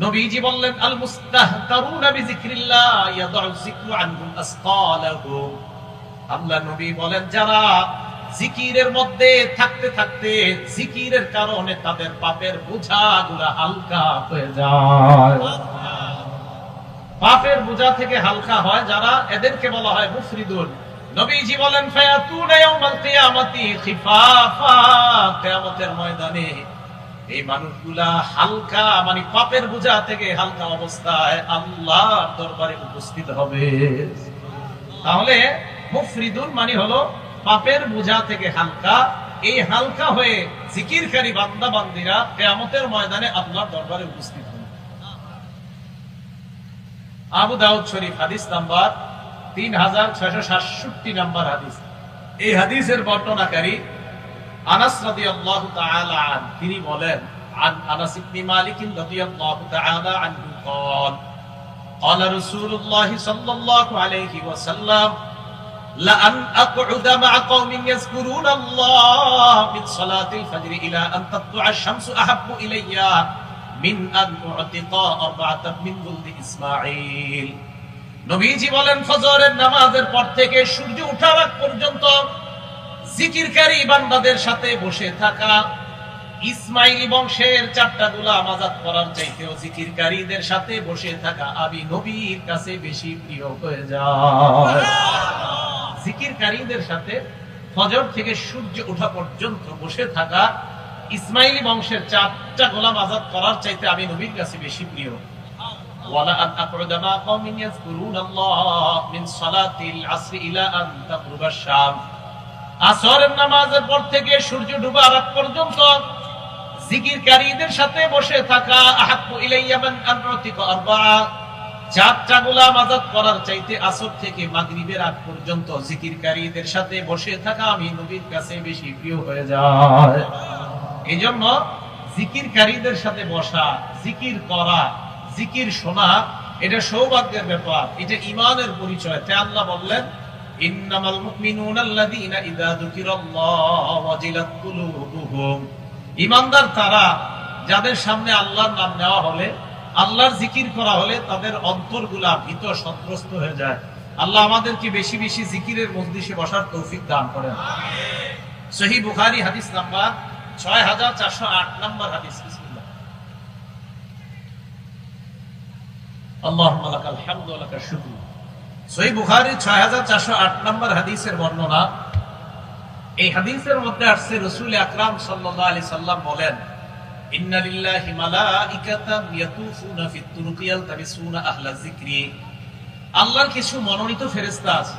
নবীজি বললেন আল মুস্তাহতারুনা বিযিকরিল্লাহ ইয়াদউ যিকরু আনহুম আসকালাহুম আল্লাহ নবী বলেন, যারা জিকিরের মধ্যে থাকতে থাকতে জিকিরের কারণে তাদের পাপের বোঝাগুলা হালকা হয়ে যায়। পাপের বোঝা থেকে হালকা হয় যারা, এদেরকে বলা হয় মুফরিদুন। নবীজি বলেন, ফায়াতুনা ইয়াউমাল কিয়ামাতি খিফাফা। কিয়ামতের ময়দানে এই মানুষগুলা হালকা মানে পাপের বোঝা থেকে হালকা অবস্থায় আল্লাহর দরবারে উপস্থিত হবে। তাহলে মুফরিদুন মানে হলো পাপের বোঝা থেকে হালকা। এই হালকা হয়ে জিকিরকারী বান্দা বান্দিরা কিয়ামতের ময়দানে আল্লাহ দরবারে উপস্থিত হবে। আবু দাউদ শরীফ হাদিস নাম্বার তিন হাজার ছয়শো সাতষট্টি নাম্বার হাদিস। এই হাদিসের বর্ণনাকারী আনাস রাদিয়াল্লাহু তাআলা আন তিনি বলেন عن انس بن مالك رضي الله تعالى عنه قال قال رسول الله صلى الله عليه وسلم لأن أقعد مع قوم يذكرون الله من صلاة الفجر إلى أن تطلع الشمس أحب إلي من أن أعتق أربعة من ولد إسماعيل নবীজি বলেন ফজরের নামাজের পর থেকে সূর্য ওঠার আগ পর্যন্ত জিকিরকারী বান্দাদের সাথে বসে থাকা ইসমাইলি বংশের চারটা গুলা আজাদ করার চাইতেও জিকিরকারীদের সাথে বসে থাকা আবি নবীর কাছে বেশি প্রিয় হয়ে যায়। জিকিরকারীদের সাথে ফজর থেকে সূর্য ওঠা পর্যন্ত বসে থাকা ইসমাইলি বংশের চারটা গোলাম আজাদ করার চাইতে আমি নবীর কাছে বেশি প্রিয়। ওয়ালা আন আকরাদামা কওমিন ইয়াজকুরুনাল্লাহ মিন সালাতিল আসরি ইলা আন তাকরুবাশ শাম। আসরের নামাজের পর থেকে সূর্য ডুবার আগ পর্যন্ত জিকিরকারীদের সাথে বসে থাকা আহাক্কু ইলাইয়া মান আনউতিকা আরবাআ চারটা গোলাম আজাদ করার চাইতে আসর থেকে মাগরিবের আগ পর্যন্ত জিকিরকারীদের সাথে বসে থাকা আমি নবীর কাছে বেশি প্রিয় হয়ে যায় এই জিকিরকারীদের সাথে বসা, জিকির করা, জিকির শোনা, এটা সৌভাগ্যের ব্যাপার, এটা ইমানের পরিচয়। তাই আল্লাহ বললেন ইন্নামাল মুমিনুনা আল্লাযীনা ইযা যুকিরাল্লাহু ওয়াজিলাত কুলুবুহুম। ইমানদার তারা যাদের সামনে আল্লাহর নাম নেওয়া হলে আল্লাহর জিকির করা হলে তাদের অন্তরগুলা ভীত সন্ত্রস্ত হয়ে যায়। আল্লাহ আমাদেরকে বেশি বেশি জিকিরের মজলিসে বসার তৌফিক দান করেন। সহি বুখারী হাদিস নাম্বার ছয় হাজার চারশো আট নম্বর হাদিস। বিসমিল্লাহ। আল্লাহুম্মা লাকাল হামদু শুকর। সহি বুখারী 6408 নম্বর হাদিসের বর্ণনা। এই হাদিসের মধ্যে আসছে রাসূল আকরাম সাল্লাল্লাহু আলাইহি সাল্লাম বলেন, ইন্না লিল্লাহি মালাইকাতান ইয়াতুফুনা ফিত তুরুকি ইয়ালতামিসুনা আহলা যিকরি। আল্লাহর কিছু মনোনীত ফেরেশতা আছে।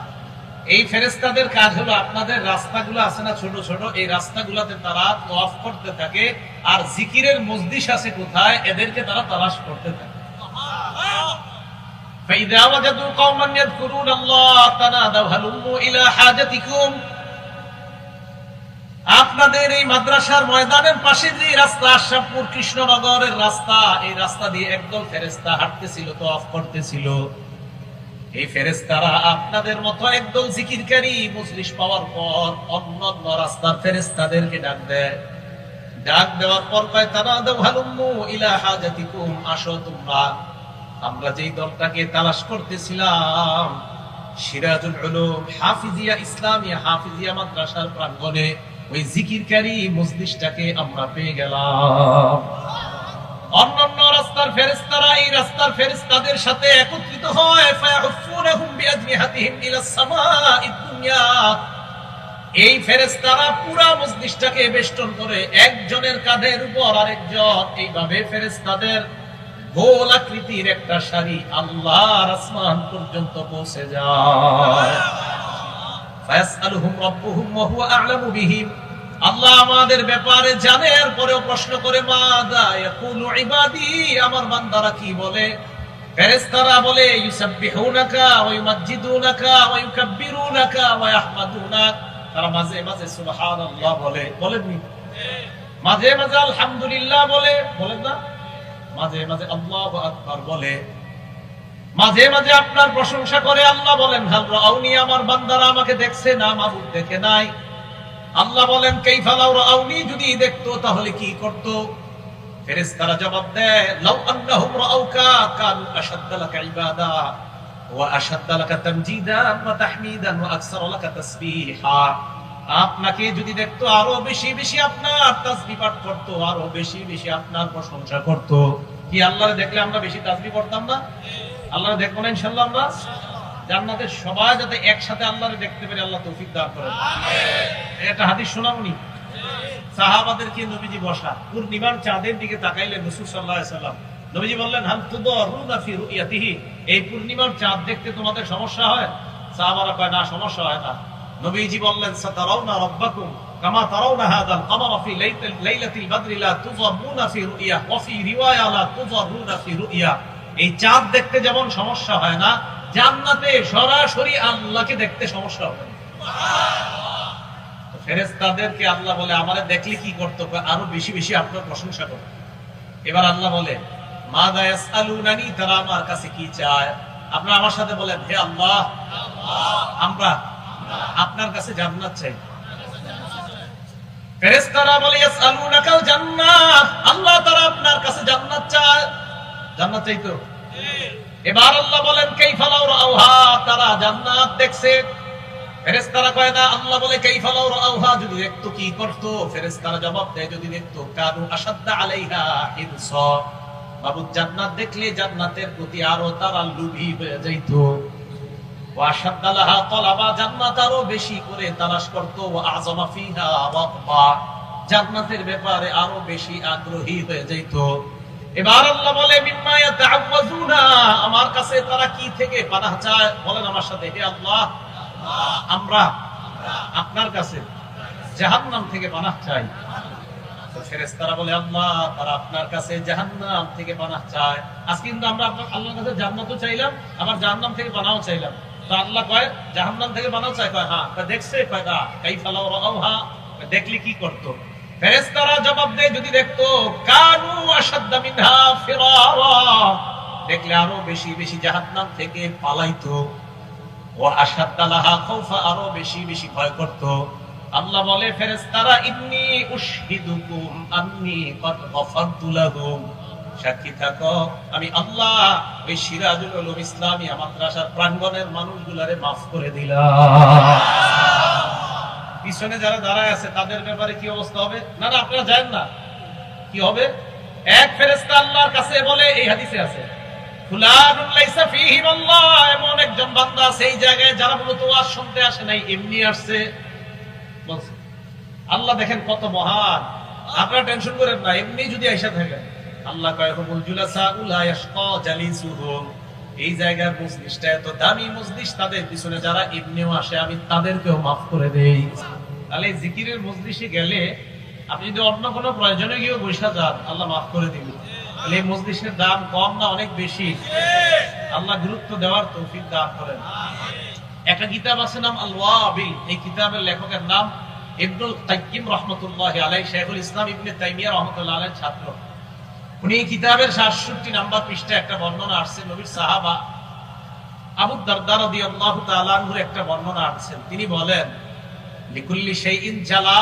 এই ফেরেশতাদের কাজ হলো আপনাদের রাস্তাগুলো আছে না ছোট ছোট, এই রাস্তাগুলোতে তারা তওয়াফ করতে থাকে, আর জিকিরের মজলিস আছে কোথায়, এদেরকে তারা তালাশ করতে থাকে। فإذا وجدوا قوما يذكرون الله تنادوا هلموا إلى حاجتكم আপনাদের এই মাদ্রাসার ময়দানের পাশে যে রাস্তা আশরাফপুর কৃষ্ণনগরের রাস্তা এই রাস্তা দিয়ে একদল ফেরেস্তা হাঁটতেছিল তো অফ করতেছিল এই ফেরেস্তারা আপনাদের মতো একদল জিকিরকারী মজলিস পাওয়ার পর অন্য অন্য রাস্তার ফেরেস্তাদেরকে ডাক দেয় ডাক দেওয়ার পর কয় তারা দেব হালুম্মু ইলা হাজাতিকুম আসো তোমরা আমরা যেই দলটাকে তালাশ করতেছিলাম, সিরাজুল উলুম হাফিজিয়া ইসলামিয়া হাফিজিয়া মাদ্রাসার প্রাঙ্গণে ওই জিকিরকারী মজলিসটাকে আমরা পেয়ে গেলাম। অন্যান্য রাস্তার ফেরেশতারা এই রাস্তার ফেরেশতাদের সাথে একত্রিত হয় এই ফেরেশতারা পুরা মজলিসটাকে বেষ্টন করে একজনের কাঁধের উপর আরেকজন, এইভাবে ফেরেশতাদের গোল আকৃতির একটা শাড়ি আল্লাহর আসমান পর্যন্ত পৌঁছে যায়। আল্লাহ আমাদের ব্যাপারে জানে আর পরেও প্রশ্ন করে আমার বান্দারা কি বলে? বলে তারা মাঝে মাঝে বলে। মাঝে মাঝে আলহামদুলিল্লাহ বলে। বলেন না? মাঝে মাঝে আল্লাহ আকবার বলে। মাঝে মাঝে আপনার প্রশংসা করে আল্লাহ বলেন, হাল রাউনি, আমার বান্দারা আমাকে দেখছে না, মাবুদ দেখে নাই। আল্লাহ বলেন, কাইফা লাউ রাউনি, যদি দেখতো তাহলে কি করত? ফেরেশতারা জবাব দেয়, লাউ আন্নাহুম রাআউকা কানু আশাদ্দা ইবাদা, ওয়া ওয়া তাহমিদান, ওয়া আপনাকে যদি দেখতো আরও বেশি বেশি আপনার তাসবিহ পাঠ করতো আরও বেশি বেশি আপনার প্রশংসা করতো। কি আল্লাহরে দেখলে আমরা বেশি তাসবিহ করতাম না? আল্লাহরে দেখব না ইনশাআল্লাহ আমরা? জান্নাতের সবাই যাতে একসাথে আল্লাহরে দেখতে পারে আল্লাহ তৌফিক দান করেন হাদিস শোনাবনি সাহাবাদেরকে নবীজি বসা পূর্ণিমার চাঁদের দিকে তাকাইলেন রসুল সাল্লাহ সাল্লাম নবীজি বললেন হাল তুদরুনা ফি রুইয়াতিহি? এই পূর্ণিমার চাঁদ দেখতে তোমাদের সমস্যা হয়? সাহাবারা কয় না সমস্যা হয় না। নবীজি বললেন, সাতারাউনা রাব্বাকুম কামা তারাউনা হাদাল কামারা ফি লাইলাতিল লাইলাতিল বদরি লা তুযামুনা ফি রুইয়া ওয়া ফি রিওয়ায়া লা তুযারুনা ফি রুইয়া। এই চাঁদ দেখতে যেমন সমস্যা হয় না, জান্নাতে সরাসরি আল্লাহকে দেখতে সমস্যা হবে ফেরেস্তাদেরকে আল্লাহ বলে, আমারে দেখলে কি করতে হবে? আরও বেশি বেশি আপনার প্রশংসা করো। এবার আল্লাহ বলে মা দায়াসআলুনানি তারা আমার কাছে কি চায়? আপনারা আমার সাথে বলেন, হে আল্লাহ, আমরা আপনার কাছে জান্নাত চাই। ফেরেশতারা বলে, ইয়াসআলুনাকাল জান্নাত। আল্লাহ তারা আপনার কাছে জান্নাত চায়। জান্নাত চাই তো? এবার আল্লাহ বলেন, কাইফা লাউ রাউহা? তারা জান্নাত দেখছে। ফেরেশতারা কয়, না। আল্লাহ বলে, কাইফা লাউ রাউহা? যদি দেখতো কি করতো? ফেরেশতারা জবাব দেয়, যদি দেখতো। কানু আসাদ্দা আলাইহা হিরসা। বাবু জান্নাত দেখলে জান্নাতের প্রতি আরও তারা লুভি হয়ে যাইতো। আমার কাছে তারা কি থেকে চায়? বলেন আমার সাথে, হে আল্লাহ, আমরা আপনার কাছে জাহান্নাম থেকে পানাহ চাই। তো ফেরেশতারা বলে, আল্লাহ, তারা আপনার কাছে জাহান্নাম থেকে পানাহ কিন্তু আমরা আল্লাহর কাছে চাইলাম, আবার জাহান্নাম থেকে পানাও চাইলাম। তো আল্লাহ কয়, জাহান্নাম থেকে পানাও চায়, কয় হ্যাঁ কয় দেখছে, কয়, না রাআউহা কয় দেখলি কি করতো? জবাব দেয়, যদি দেখতো, কানু মিনহা দেখলে আরও বেশি বেশি জাহান্নাম থেকে পালাইতো। ও লাহা আরও বেশি বেশি ভয় করতো। আল্লাহ বলে, ফেরেশতারা, ইন্নী উশহিদুকুম, আন্নী কদ সাক্ষী থাকো। আমি আল্লাহ ওই সিরাজুল উলুম ইসলামিয়া মাদ্রাসার প্রাঙ্গণের মানুষগুলারে মাফ করে দিলাম। পিছনে যারা দাঁড়ায় আছে, তাদের ব্যাপারে কি অবস্থা হবে? না না, আপনারা জানেন না। কি হবে? এক ফেরেশতা আল্লাহর কাছে বলে, এই হাদিসে আছে এমন একজন বান্দা এই জায়গায় যারা মূলত ওয়াজ শুনতে আসে নাই, এমনি আসছে। আল্লাহ দেখেন কত মহান। আপনারা টেনশন করেন না, এমনি যদি আইসা থাকেন। আল্লাহ জুলাসা উলা জালিসুহুম। এই জায়গার এত দামি তাদের পিছনে যারা এমনিও আসে, আমি তাদেরকেও মাফ করে দেই। তাহলে জিকিরের গেলে আপনি যদি অন্য কোনো প্রয়োজনে গিয়েও বসে যান, আল্লাহ মাফ করে তাহলে এই মজলিসের দাম কম না অনেক বেশি। আল্লাহ গুরুত্ব দেওয়ার তৌফিক দান করেন। একটা কিতাব আছে নাম আল ওয়াবিল এই কিতাবের লেখকের নাম ইবনুল কাইয়িম রাহমাতুল্লাহি আলাইহি, শেখুল ইসলাম ইবনে তাইমিয়া রাহমাতুল্লাহ আলাইহির ছাত্র। উনি কিতাবের 67 নাম্বার পৃষ্ঠায় একটা বর্ণনা আসছে নবীর সাহাবা আবু দারদা রাদিয়াল্লাহু তাআলা আনহুর একটা বর্ণনা আসছেন তিনি বলেন, লিকুল্লি জালা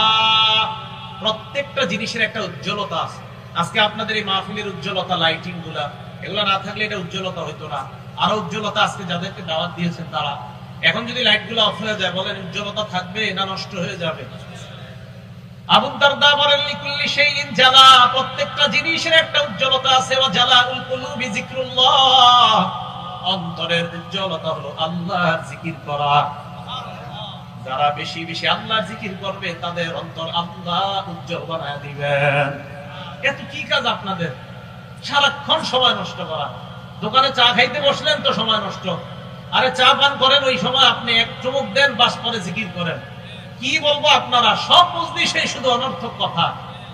প্রত্যেকটা জিনিসের একটা উজ্জ্বলতা আছে। আজকে আপনাদের এই মাহফিলের উজ্জ্বলতা লাইটিংগুলা এগুলা না থাকলে এটা উজ্জ্বলতা হইতো না। আরও উজ্জ্বলতা আজকে যাদেরকে দাওয়াত দিয়েছেন তারা। এখন যদি লাইটগুলো অফ হয়ে যায়, বলেন উজ্জ্বলতা থাকবে না নষ্ট হয়ে যাবে? আবু দারদা বলেন, লিকুল্লি শাইইন জালা প্রত্যেকটা অন্তরের উজ্জ্বলতা হলো জিকির করা। যারা বেশি বেশি আল্লাহর জিকির করবে, তাদের অন্তর আল্লাহ উজ্জ্বল বানায় দিবেন। এত কি কাজ আপনাদের? সারাক্ষণ সময় নষ্ট করা। দোকানে চা খাইতে বসলেন তো সময় নষ্ট। আরে চা পান করেন, ওই সময় আপনি এক চুমুক দেন, বাস পরে জিকির করেন। কি বলব আপনারা? সব বুঝলি সেই শুধু অনর্থক কথা।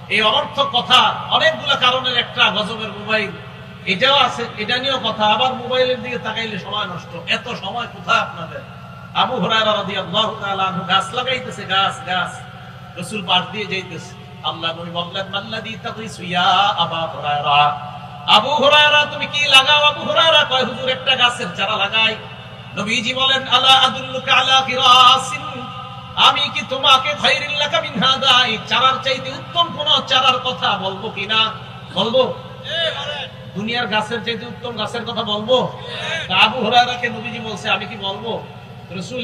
এই অনর্থক কথা অনেকগুলো কারণের একটা গজবের মোবাইল। এটাও আছে, এটা নিয়েও কথা। আবার মোবাইলের দিকে তাকাইলে সময় নষ্ট। এত সময় কোথায় আপনাদের? আবু তাআলা গাছ লাগাইতেছে, গাছ গাছ। রাসূল পাশ দিয়ে যাইতেছে। আল্লাহ নবী বললেন আবা তুমি কি লাগাও? আবু কয়, হুজুর, একটা গাছের চারা লাগাই। নবীজি বলেন, আলা আদুল্লুকা আলা কিরাসিন আমি কি তোমাকে খাইরিল্লাকা মিন হাদা? এই চারার চাইতে উত্তম কোন চারার কথা বলব কিনা বলব? দুনিয়ার গাছের চাইতে উত্তম গাছের কথা বলব? আবু হুরায়রাকে নবীজি বলছে, আমি কি বলব? রসুল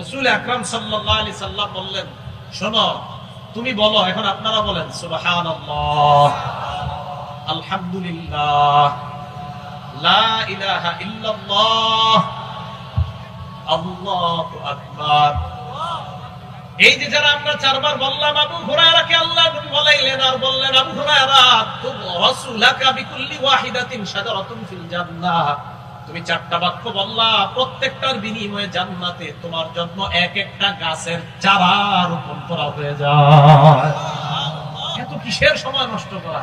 রসুল আকরাম সাল্লাল্লাহু আলাইহি সাল্লাম বললেন, শোনো, তুমি বলো, এখন আপনারা বলেন, সুবহানাল্লাহ, আলহামদুলিল্লাহ, লা এই যে যারা আমরা চারবার বললাম, আবু হুরায়রাকে আল্লাহ বলাইলেন আর বললেন, আবু হুরায়রা রাসূলাকা বিকুল্লি ওয়াহিদাতিন শাজারাতুন ফিল জান্নাহ। তুমি চারটা বাক্য বললা, প্রত্যেকটার বিনিময়ে জান্নাতে তোমার জন্য এক একটা গাছের চারা রোপণ করা হয়ে যায়। এত কিসের সময় নষ্ট করা?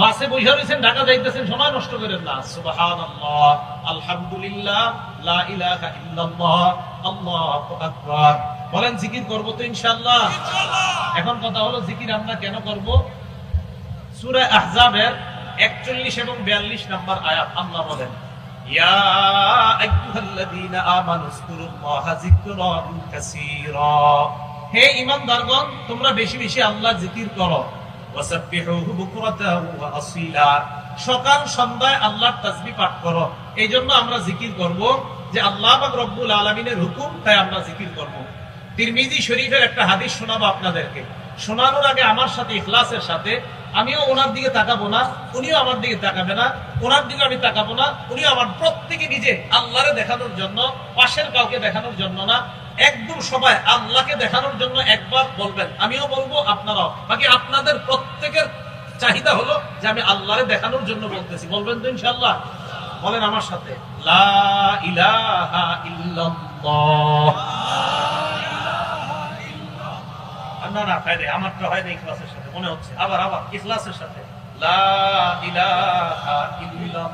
বাসে বসে রয়েছেন ঢাকা যাইতেছেন, সময় নষ্ট করেন না। সুবহানাল্লাহ, আলহামদুলিল্লাহ, লা ইলাহা ইল্লাল্লাহ, আল্লাহু আকবার। বলেন জিকির করব তো ইনশাআল্লাহ। এখন কথা হলো জিকির আমরা কেন করব? সূরা আহজাবের 41 এবং 42 নম্বর আয়াত, আল্লাহ বলেন হে তোমরা বেশি বেশি আল্লাহ জিকির করো। সকাল সন্ধ্যায় আল্লাহর তাসবিহ পাঠ করো। এই জন্য আমরা জিকির করব যে আল্লাহ রব্বুল আলামিনের হুকুম তাই আমরা জিকির করব। তিরমিজি শরীফের একটা হাদিস শোনাবো আপনাদেরকে। শোনানোর আগে আমার সাথে, ইখলাসের সাথে, আমিও ওনার দিকে তাকাবো না, উনিও আমার দিকে তাকাবে না, ওনার দিকে আমি তাকাবো না উনিও আমার প্রত্যেকে নিজে আল্লাহরে দেখানোর জন্য, পাশের কাউকে দেখানোর জন্য না, একদম সবাই আল্লাহকে দেখানোর জন্য একবার বলবেন। আমিও বলব, আপনারাও। বাকি আপনাদের প্রত্যেকের চাহিদা হলো যে আমি আল্লাহরে দেখানোর জন্য বলতেছি। বলবেন তো ইনশাআল্লাহ? বলেন আমার সাথে, লা ইলাহা ইল্লাল্লাহ। না না হয় নাই আমারটা হয় না ইখলাসের সাথে মনে হচ্ছে আবার আবার ইখলাসের সাথে লা ইলাহা ইল্লাল্লাহ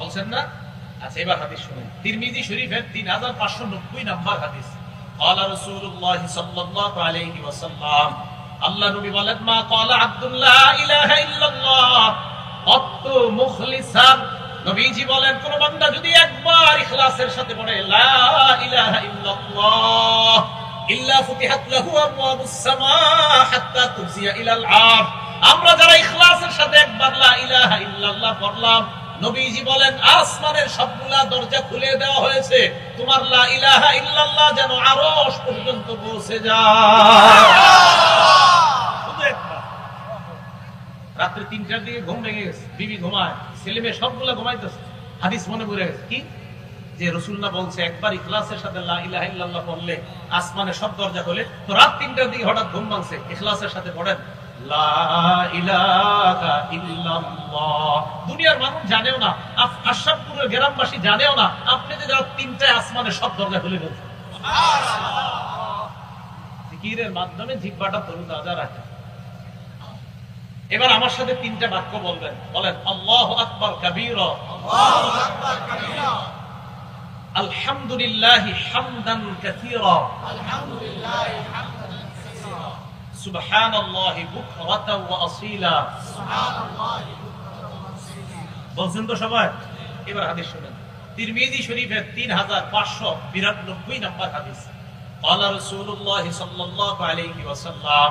বলছেন না আচ্ছা এবার হাদিস শুনুন তিরমিজি শরীফের 3590 নাম্বার হাদিস قال رسول الله صلى الله عليه وسلم আল্লাহ নবী বলেন মা قال عبد الله اله الا الله قط مخلصا নবীজি বলেন, কোন বান্দা যদি একবার ইখলাসের সাথে পড়ে, লা ইলাহা ইল্লাল্লাহ, ইল্লা ফুতিহাত লাহু আবওয়াবুস সামা হাত্তা তুজিয়া ইলাল আরশ আমরা যারা ইখলাসের সাথে একবার লা ইলাহা ইল্লাল্লাহ পড়লাম, নবীজি বলেন, আসমানের সবগুলা দরজা খুলে দেওয়া হয়েছে। তোমার লা ইলাহা ইল্লাল্লাহ যেন আরশ পর্যন্ত পৌঁছে যায়। শুধু রাত্রে তিনটার দিকে ঘুম ভেঙে গেছে, বিবি ঘুমায়। ছেলে মেয়ে সবগুলা ঘুমাইতেছে। হাদিস মনে পড়ে গেছে। কি? যে রসুল্লাহ বলছে একবার ইখলাসের সাথে লা ইলাহা পড়লে আসমানে সব দরজা খোলে তো রাত তিনটার দিকে হঠাৎ ঘুম ভাঙছে। ইখলাসের সাথে পড়েন দুনিয়ার মানুষ জানেও না আশরাফপুরের গ্রামবাসী জানেও না আপনি যে রাত তিনটায় আসমানে সব দরজা খুলে ফেলছেন জিকিরের মাধ্যমে জিব্বাটা তরুতাজা রাখে। এবার আমার সাথে তিনটা বাক্য বলবেন বলেন আল্লাহ আকবর কবির আলহামদুলিল্লাহ হামদান কাসীরা সুবহানাল্লাহি বুকরাতাও ওয়া আসীলা বলছেন তো সবাই এবার হাদিস শুনেন তিরমিজি শরীফের 3592 নম্বর হাদিস قال رسول الله صلى الله عليه وسلم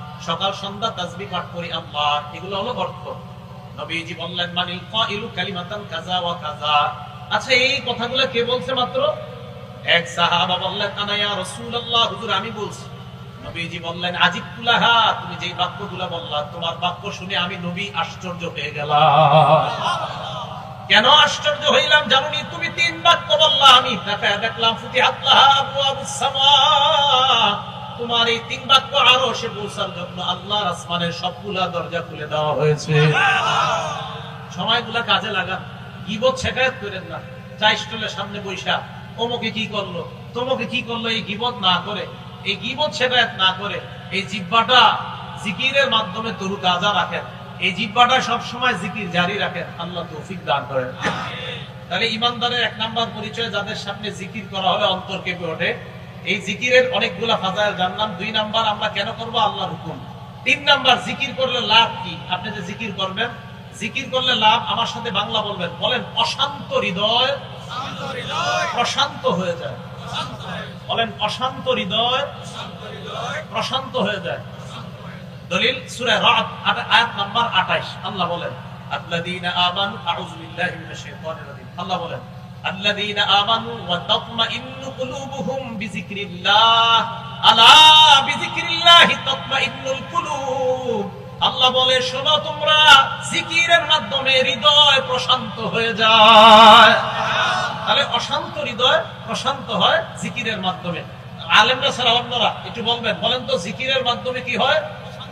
সকাল, সন্ধ্যা তাসবিহ পাঠ করি, আল্লাহ, এগুলো হলো অর্থ। নবীজি বললেন, মানিল কাইলু কালিমাতান কাজা ওয়া কাজা আচ্ছা এই কথাগুলো কে বলছে মাত্র? এক সাহাবা বললেন, আনা ইয়া রাসূলুল্লাহ, হুজুর, আমি বলছি। নবীজি বললেন আজিবতুলাহা তুমি যেই বাক্যগুলো বললা, তোমার বাক্য শুনে আমি নবী আশ্চর্য হয়ে গেলাম। কেন আশ্চর্য হইলাম জানুনি? তুমি তিন বাক্য বললা, আমি তাকায় দেখলাম, ফুতিহাত লাহা আবওয়াবুস সামা। তোমার এই তিন বাক্য আরও সে পৌঁছার জন্য আল্লাহর আসমানের সবগুলা দরজা খুলে দেওয়া হয়েছে। সময়গুলা কাজে লাগান। গিবত শেখায়ত করেন না। চা স্টলের সামনে বৈশা অমুকে কি করল? তোমাকে কি করল এই গিবত না করে? এই গিবত শেখায়ত না করে? এই জিব্বাটা জিকিরের মাধ্যমে তরু তাজা রাখেন। এই জিব্বাটা সবসময় জিকির জারি রাখেন। আল্লাহ তৌফিক দান করেন। তাহলে ইমানদারের এক নাম্বার পরিচয় যাদের সামনে জিকির করা হলে অন্তর কেঁপে ওঠে। এই জিকিরের অনেকগুলা ফাজাইল জানলাম দুই নাম্বার আমরা কেন করব? আল্লাহর হুকুম। তিন নাম্বার, জিকির করলে লাভ কি? আপনি যে জিকির করবেন, জিকির করলে লাভ আমার সাথে বাংলা বলবেন। বলেন, অশান্ত হৃদয় প্রশান্ত হয়ে যায়। বলেন, অশান্ত হৃদয় প্রশান্ত হয়ে যায়। দলিল, সূরা আট- আয়াত নাম্বার 28 আল্লাহ বলেন আল্লাহ বলেন আল্লাযীনা আমানু ওয়া তাতমাইন্নু কুলুবুহুম বিযিকরিল্লাহ। আলা বিযিকরিল্লাহি তাতমাইন্নুল কুলুব। আল্লাহ বলে, শোনো তোমরা, জিকিরের মাধ্যমে হৃদয় প্রশান্ত হয়ে যায়। তাহলে অশান্ত হৃদয় প্রশান্ত হয় জিকিরের মাধ্যমে। আলেমরা ছাড়া অন্যরা, একটু বলবেন, বলেন তো, জিকিরের মাধ্যমে কি হয়?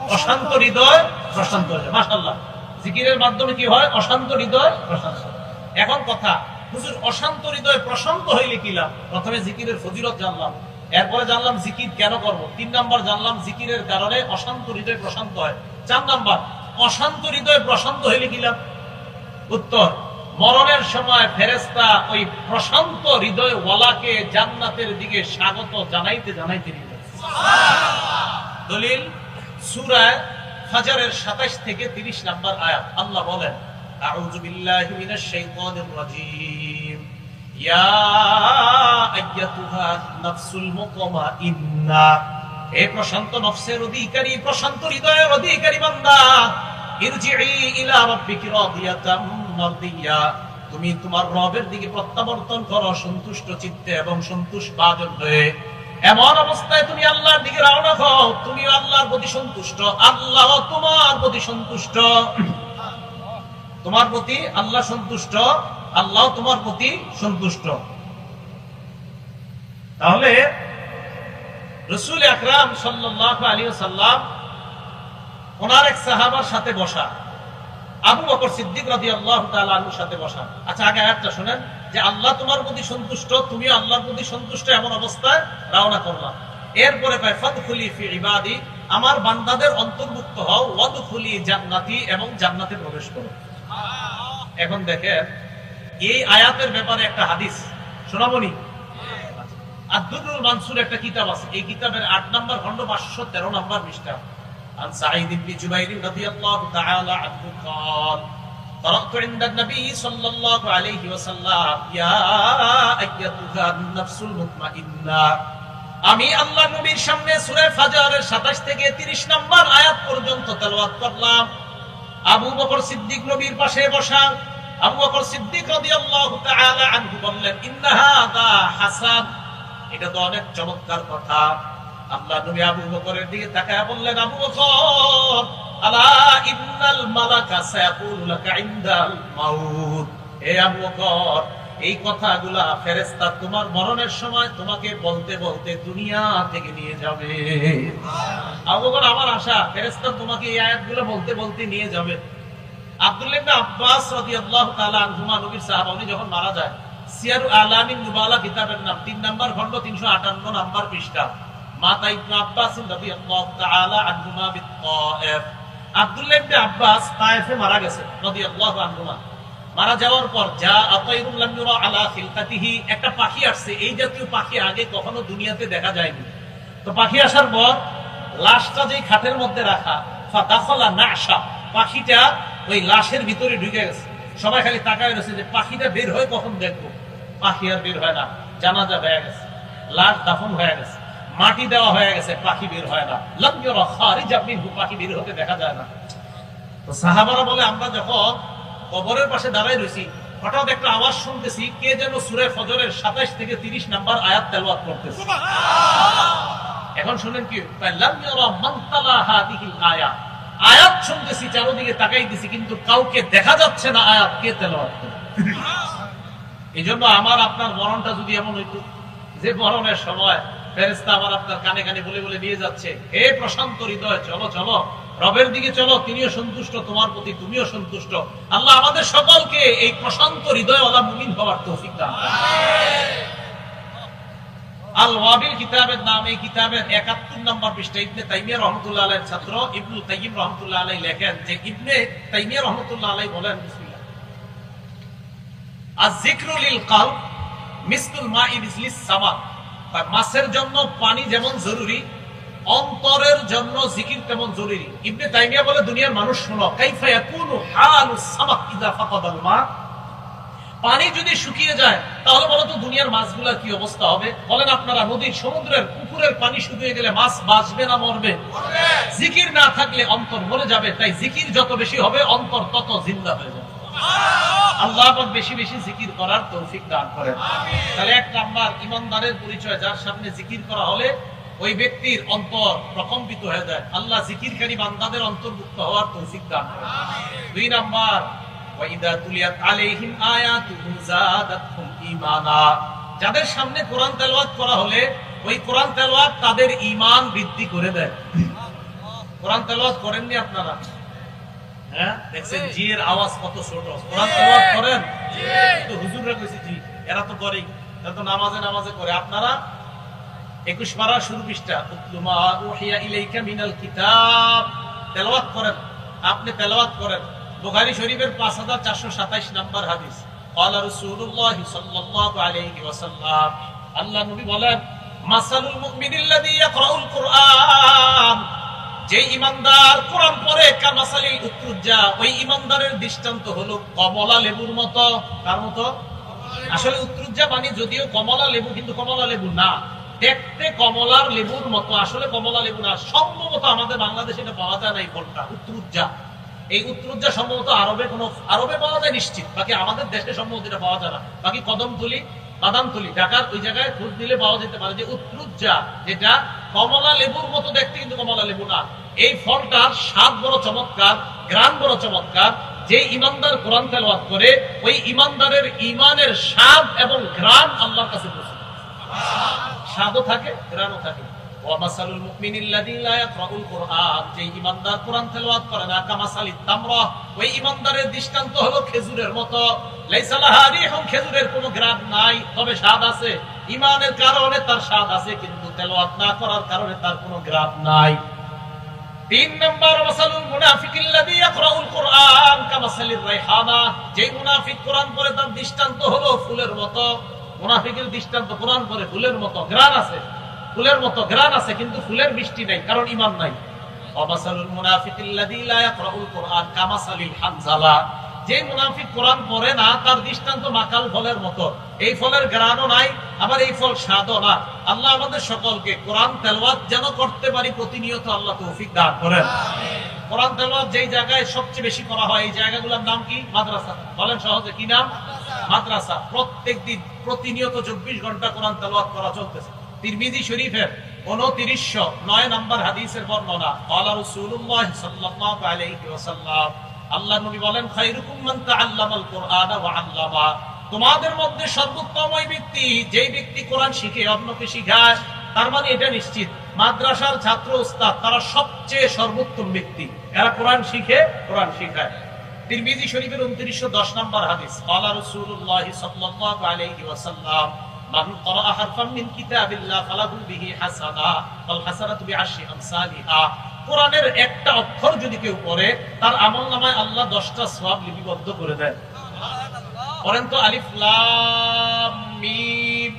অশান্ত হৃদয় প্রশান্ত হয়ে যায়। মাশাল্লাহ জিকিরের মাধ্যমে কি হয়? অশান্ত হৃদয় প্রশান্ত। এখন কথা হুজুর অশান্ত হৃদয় প্রশান্ত হইলে কি লাভ? প্রথমে জিকিরের ফজিলত জানলাম। এরপরে জানলাম জিকির কেন করব? তিন নাম্বার জানলাম জিকিরের কারণে অশান্ত হৃদয় প্রশান্ত হয়। চার নাম্বার, অশান্ত হৃদয় প্রশান্ত হইলে কি লাভ? উত্তর, মরণের সময় ফেরেস্তা ওই প্রশান্ত হৃদয় ওয়ালাকে জান্নাতের দিকে স্বাগত জানাইতে জানাইতে যায়। দলিল সূরা ফাজরের 27 থেকে 30 নাম্বার আয়াত। আল্লাহ বলেন বিল্লাহি মিনাশ শাইতানির রাজীম ইয়া আইয়াতুহা নাফসুল মুতমাইন্না হে প্রশান্ত নফসের অধিকারী, প্রশান্ত হৃদয়ের অধিকারী বান্দা ইরজিই ইলা রাব্বিকি রাদিয়াতাম মারদিয়া। তুমি তোমার রবের দিকে প্রত্যাবর্তন করো, সন্তুষ্ট চিত্তে এবং সন্তুষ্ট বাদন হয়ে। এমন অবস্থায় তুমি আল্লাহর দিকে রওনা হও তুমি আল্লাহর প্রতি সন্তুষ্ট, আল্লাহ তোমার প্রতি সন্তুষ্ট। তোমার প্রতি আল্লাহ সন্তুষ্ট, আল্লাহ তোমার প্রতি সন্তুষ্ট। তাহলে রসুল আকরাম সাল্লাল্লাহু আলাইহি সাল্লাম ওনার এক সাহাবার সাথে বসা। আবু বকর সিদ্দিক রাদিয়াল্লাহু তাআলা আনহুর সাথে বসা। আচ্ছা আগে আয়াতটা শোনেন, যে আল্লাহ তোমার প্রতি সন্তুষ্ট, তুমি আল্লাহর প্রতি সন্তুষ্ট এমন অবস্থায় রওনা করলাম এরপরে আমার বান্দাদের অন্তর্ভুক্ত হও, ওয়াদখুলি জান্নাতি এবং জান্নাতে প্রবেশ করো। এখন দেখেন এই আয়াতের ব্যাপারে একটা হাদিস শোনাবনি আব্দুল মানসুর একটা কিতাব আছে এই কিতাবের আট নম্বর খন্ড পাঁচশো তেরো নম্বর পৃষ্ঠা عن سعيد بن جبير رضي الله تعالى عنه قال قرأت عند النبي صلى الله عليه وسلم يا أيتها النفس المطمئنة আমি আল্লাহ নবীর সামনে সূরা ফাজরের 27 থেকে 30 নম্বর আয়াত পর্যন্ত তেলাওয়াত করলাম আবু বকর সিদ্দিক নবীর পাশে বসা আবু বকর সিদ্দিক রাদিয়াল্লাহু তাআলা আনহু বললেন, ইন্না হাদা হাসান। এটা তো অনেক চমৎকার কথা। আল্লাহ নবী আবু বকরের দিকে তাকায় বললেন, আবু বকর, আলা ইন্নাল মালাকা সায়াকুলু লাকা ইনদাল মাউত। হে আবু বকর এই কথাগুলা ফেরেশতা তোমার মরণের সময় তোমাকে বলতে বলতে দুনিয়া থেকে নিয়ে যাবে। আমার আশা, ফেরেশতা তোমাকে এই আয়াতগুলো বলতে বলতে নিয়ে যাবে। আব্দুল্লাহ আব্বাস রাদিয়াল্লাহু তাআলা আনহুমা, নবীর সাহাবা, উনি যখন মারা যায়, সিয়ারু আলামিন নুবালা কিতাবের নাম 3 নাম্বার খণ্ড 358 নাম্বার পৃষ্ঠা। আব্বাস মারা গেছে মারা যাওয়ার পর, যা আতাইরুল আলা খিলকাতিহি একটা পাখি আসছে। এই জাতীয় পাখি আগে কখনো দুনিয়াতে দেখা যায়নি। তো পাখি আসার পর, লাশটা যেই খাটের মধ্যে রাখা, ফাদাখলা নাশা, পাখিটা ওই লাশের ভিতরে ঢুকে গেছে। সবাই খালি তাকায় রয়েছে যে পাখিটা বের কখন দেখব? পাখি আর বের হয় না, জানাজা হয়ে গেছে, লাশ দাফন হয়ে গেছে, মাটি দেওয়া হয়ে গেছে, পাখি বের হয় না। খারিজ পাখি বের হতে দেখা যায় না। তো সাহাবারা বলে, আমরা যখন কবরের পাশে দাঁড়াই রয়েছি হঠাৎ একটা আওয়াজ শুনতেছি কে যেন সুরে ফজরের সাতাইশ থেকে তিরিশ নাম্বার আয়াত তেলওয়াত করতেছে। এখন শুনেন কি? আয়াত আয়াত শুনতেছি চারদিকে তাকাই দিছি কিন্তু কাউকে দেখা যাচ্ছে না আয়াত কে তেলাওয়াত করে। এই জন্য আমার আপনার মরণটা যদি এমন হইতো যে মরণের সময় ফেরেস্তা আমার আপনার কানে কানে বলে বলে নিয়ে যাচ্ছে হে প্রশান্ত হৃদয় চলো চলো। রবের দিকে চলো, তিনিও সন্তুষ্ট, তোমার প্রতি তুমিও সন্তুষ্ট। আল্লাহ আমাদের সকলকে এই প্রশান্ত হৃদয় ওলা মুমিন হওয়ার তৌফিক দান আল ওয়াবিল কিতাবের নাম, এই কিতাবের একাত্তর পৃষ্ঠা ইবনে তাইমিয়া রহমতুল্লাহ ছাত্র কাইয়িম রহমতুল্লাহ লেখেন যে ইবনে তাইমিয়া রহমতুল্লাহ আলাইহি বলেন, বিসমিল্লাহ। বিজলিস সামা। মাছের জন্য পানি যেমন জরুরি অন্তরের জন্য জিকির তেমন জরুরি। ইবনে তাইমিয়া বলে দুনিয়ার মানুষ শোনো কাইফা ইয়াকুনু হালুস সামাক ইযা ফাকাদাল মা? পানি যদি শুকিয়ে যায় তাহলে বলো তো দুনিয়ার মাছগুলোর কি অবস্থা হবে? বলেন আপনারা নদীর সমুদ্রের পুকুরের পানি শুকিয়ে গেলে মাছ বাঁচবে না মরবে? জিকির না থাকলে অন্তর মরে যাবে তাই জিকির যত বেশি হবে অন্তর তত জিন্দা হয়ে যাবে। আল্লাহ বেশি বেশি জিকির করার তৌফিক দান করেন। তাহলে এক নাম্বার ইমানদারের পরিচয় যার সামনে জিকির করা হলে ওই ব্যক্তির অন্তর প্রকম্পিত হয়ে যায়। আল্লাহ জিকিরকারী বান্দাদের অন্তর্ভুক্ত হওয়ার তৌফিক দান দুই নাম্বার ওয়াইদা তুলিয়াত আলাইহিম আয়াতুহু যাদাতহুম ঈমানা। যাদের সামনে কোরআন তেলাওয়াত করা হলে ওই কোরআন তেলাওয়াত তাদের ঈমান বৃদ্ধি করে দেয়। কোরআন তেলাওয়াত করেননি আপনারা? হ্যাঁ দেখছেন জি। এর আওয়াজ কত ছোট। কোরআন তেলাওয়াত করেন? তো হুজুররা কইছে জি এরা তো করেই এরা তো নামাজে নামাজে করে। আপনারা একুশ পারা শুরু পৃষ্ঠা উতলুমা উহিয়া ইলাইকা মিনাল কিতাব তেলাওয়াত করেন আপনি তেলাওয়াত করেন বুখারী শরীফের 5427 নাম্বার হাদিস قال رسول الله صلى الله عليه وسلم আল্লাহ নবী বলেন মাসালুল মুমিনিল্লাযী ইয়াকরাউল কুরআন যে ইমানদার কোরআন পড়ে কামাসালি উত্রুজা ওই ইমানদারের দৃষ্টান্ত হলো কমলা লেবুর মতো তার মতো আসলে উত্তরুজ্জা মানে যদিও কমলা লেবু কিন্তু কমলা লেবু না দেখতে কমলার লেবুর মতো, আসলে কমলা লেবু না, সম্ভবত আমাদের বাংলাদেশে এটা পাওয়া যায় না এই ফলটা, উত্তরুজ্জা। এই উত্তরুজ্জা সম্ভবত আরবে কোনো, আরবে পাওয়া যায় নিশ্চিত, বাকি আমাদের দেশে সম্ভবত এটা পাওয়া যায় না। বাকি কদমতলি, বাদামতলি, ঢাকার ওই জায়গায় খোঁজ দিলে পাওয়া যেতে পারে যে উত্তরুজ্জা, যেটা কমলা লেবুর মতো দেখতে কিন্তু কমলা লেবু না। এই ফলটার স্বাদ বড় চমৎকার গ্রাম বড় চমৎকার যে ইমানদার কোরআন তেলাওয়াত করে, ওই ইমানদারের ইমানের স্বাদ এবং গ্রাম আল্লাহর কাছে পৌঁছে স্বাদও থাকে গ্রামও থাকে। যে কোরআন করে তার কোনো নাই। তিন যে মুনাফিক তার দৃষ্টান্ত হলো ফুলের মতো। মুনাফিকের দৃষ্টান্ত কোরআন পড়ে ফুলের মতো গ্রান আছে। ফুলের মতো গ্রান আছে কিন্তু ফুলের মিষ্টি নাই কারণ ঈমান নাই। যে মুনাফিক কোরআন পড়ে না তার দৃষ্টান্ত মাকাল ফলের মতো। এই ফলের নাই আবার এই ফল স্বাদও না। আল্লাহ আমাদের সকলকে কোরআন তেলাওয়াত যেন করতে পারি প্রতিনিয়ত আল্লাহ তৌফিক দান করেন। কোরআন তেলাওয়াত যেই জায়গায় সবচেয়ে বেশি করা হয় এই জায়গাগুলোর নাম কি? মাদ্রাসা। বলেন সহজে কি নাম? মাদ্রাসা প্রত্যেক দিন প্রতিনিয়ত চব্বিশ ঘণ্টা কোরআন তেলাওয়াত করা চলতেছে। তিরমিজি শরীফের উনত্রিশশো নয় নম্বর হাদিসের বর্ণনা আল্লাহ রসুল্লাহ সাল্লাল্লাহু আল্লাহ নবী বলেন, খায়রুকুম মান তাআল্লামাল কুরআনা ওয়া আল্লামা তোমাদের মধ্যে সর্বোত্তম ওই ব্যক্তি, যেই ব্যক্তি কোরআন শিখে, অন্যকে শিখায়, তার মানে এটা নিশ্চিত, মাদ্রাসার ছাত্র, উস্তাদ, তারা সবচেয়ে সর্বোত্তম ব্যক্তি এরা কোরআন শিখে, কোরআন শিখায়। তিরমিজি শরীফের 2910 নম্বর হাদিস ক্বালা রাসূলুল্লাহ সাল্লাল্লাহু আলাইহি ওয়াসাল্লাম মান ক্বারা হারফান মিন কিতাবিল্লাহ ফালাহু বিহি হাসানা ওয়াল হাসানাতু বিআশরি আমসালিহা। কোরআনের একটা অক্ষর যদি কেউ পড়ে তার আমলনামায় আল্লাহ 10টা সওয়াব লিপিবদ্ধ করে দেন। পড়েন তো আলিফ লাম মিম।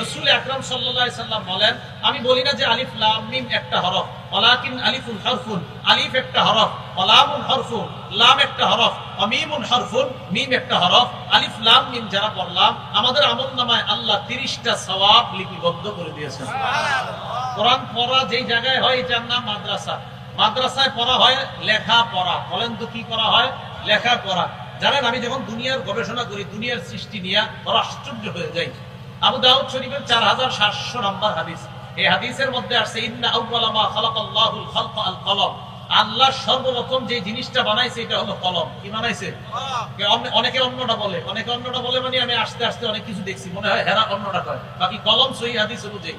রসুল আকরাম সাল্লাল্লাহু আলাইহি সাল্লাম বলেন আমি বলি না যে আলিফ লাম মিম একটা হরফ ওয়ালাকিন আলিফুন হরফুন আলিফ একটা হরফ। ওয়ালামুন হরফুন লাম একটা হরফ মিমুন হরফুন মিম একটা হরফ আলিফ লাম মিম যারা পড়লাম আমাদের আমলনামায় আল্লাহ 30টা সওয়াব লিপিবদ্ধ করে দিয়েছেন। কোরআন পড়া যেই জায়গায় হয় এটার নাম মাদ্রাসা। মাদ্রাসায় পড়া হয় লেখা পড়া। বলেন তো কি করা হয়? লেখা পড়া। জানেন আমি যখন দুনিয়ার গবেষণা করি দুনিয়ার সৃষ্টি নিয়ে বড় আশ্চর্য হয়ে যাই। আবু দাউদ শরীফের চার হাজার সাতশো নম্বর হাদিস। এই হাদিসের মধ্যে আসছে ইন্না আউ্বালা খালাকাল্লাহুল খালকা আল কলম। আল্লাহ সর্বপ্রথম যে জিনিসটা বানাইছে এটা হলো কলম। কি বানাইছে? অনেকে অন্যটা বলে। অনেকে অন্যটা বলে মানে আমি আস্তে আস্তে অনেক কিছু দেখছি। মনে হয় হেরা অন্যটা কয় বাকি কলম সহি হাদিস অনুযায়ী।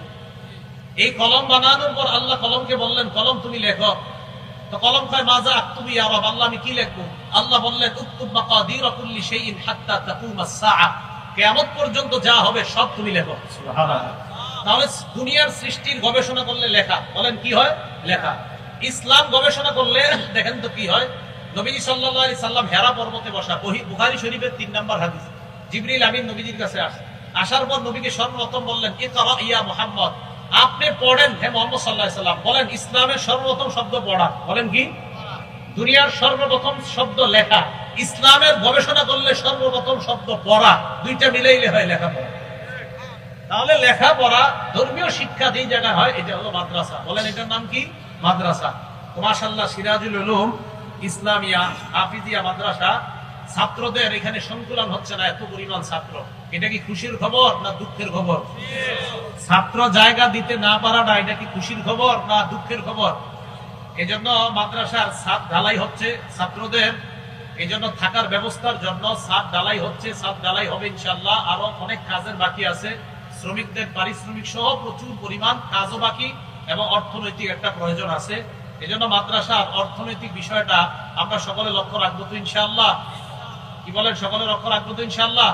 এই কলম বানানোর পর আল্লাহ কলমকে বললেন কলম তুমি লেখো। তো কলম কয় মাজা তুমি রব আল্লাহ আমি কি লিখব? আল্লাহ বললেন উক্তুব মাকাদির কুল্লি শাইইন হাত্তা তাকুম আস-সাআ কেমন পর্যন্ত যা হবে সব তুমি লেখো। তাহলে দুনিয়ার সৃষ্টির গবেষণা করলে লেখা। বলেন কি হয়? লেখা। ইসলাম গবেষণা করলে দেখেন তো কি হয়। নবীজি আলাইহি সাল্লাম হেরা পর্বতে বসা, বহি বুখারী শরীফের তিন নম্বর হাদিস। জিবরিল আমিন নবীজির কাছে আসে। আসার পর নবীকে সর্বপ্রথম বললেন, ইকরা ইয়া মুহাম্মদ, আপনি পড়েন, হে মোহাম্মদ আলাইহি সাল্লাম। বলেন, ইসলামের সর্বপ্রথম শব্দ পড়া। বলেন কি? দুনিয়ার সর্বপ্রথম শব্দ লেখা। ইসলামের গবেষণা করলে সর্বপ্রথম শব্দ পড়া। দুইটা মিলাইলে হয় লেখাপড়া তাহলে লেখাপড়া ধর্মীয় শিক্ষা যেই জায়গায় হয়, এটা হলো মাদ্রাসা। বলেন, এটার নাম কি? মাদ্রাসা। তো মাশাল্লাহ সিরাজুল ইসলামিয়া মাদ্রাসা, ছাত্রদের এখানে হচ্ছে না, এত পরিমাণ ছাত্র। এটা কি খুশির খবর না দুঃখের খবর? ছাত্র জায়গা দিতে না পারাটা এটা কি খুশির খবর না দুঃখের খবর? মাদ্রাসার ঢালাই হচ্ছে ছাত্রদের। এই জন্য থাকার ব্যবস্থার জন্য ঢালাই হচ্ছে ঢালাই হবে ইনশাল্লাহ আরও অনেক কাজের বাকি আছে। শ্রমিকদের, পারিশ্রমিক সহ প্রচুর পরিমাণ কাজও বাকি। এবং অর্থনৈতিক একটা প্রয়োজন আছে। এই জন্য মাদ্রাসার অর্থনৈতিক বিষয়টা আমরা সকলে লক্ষ্য রাখব তো ইনশাল্লাহ কি বলেন? সকলে লক্ষ্য রাখব তো ইনশাল্লাহ